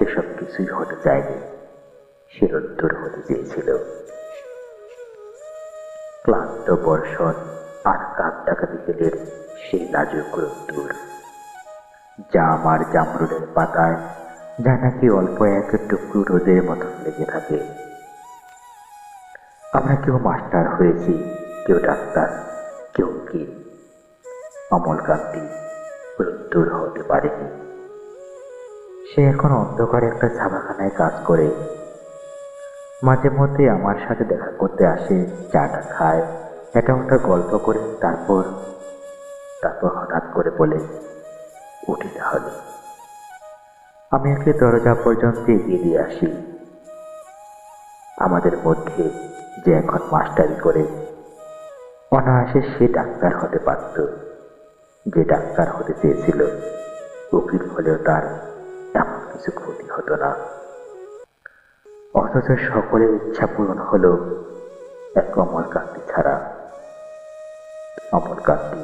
সেসব কিছুই হতে চায়নি। সে রোদ্দুর হতে চেয়েছিল। ক্লান্ত বর্ষণ আর কাক ডাকা বিকেলের সেই লাজুক রোদ্দুর। যা আমার জামরুলের পাতায়, যা নাকি অল্প এক টুকরো রোদের মতো লেগে থাকে। আমরা কেউ মাস্টার হয়েছি, কেউ ডাক্তার, কেউ কি অমলকান্তি রোদ্দুর হতে পারেনি। সে এখন অন্ধকারে একটা ছাপাখানায় কাজ করে। মাঝে মধ্যে আমার সাথে দেখা করতে আসে চাটা খায় এটা ওটা গল্প করে, তারপর তারপর হঠাৎ করে বলে, উঠি তাহলে। আমি ওকে দরজা পর্যন্ত এগিয়ে দিয়ে আসি। আমাদের মধ্যে যে এখন মাস্টারি করে, অনায়াসে সে ডাক্তার হতে পারত, যে ডাক্তার হতে চেয়েছিল, উকিল হলেও তার কিছু ক্ষতি হতো না। অথচ সকলের ইচ্ছা পূরণ হলো এক অমরকান্তি ছাড়া। অমরকান্তি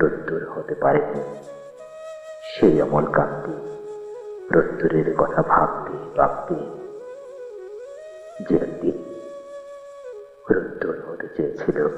রোদ্দুর হতে পারেনি। সেই অমলকান্তি রোদ্দুরের কথা ভাবতে ভাবতে যে রোদ্দুর হতে চেয়েছিল।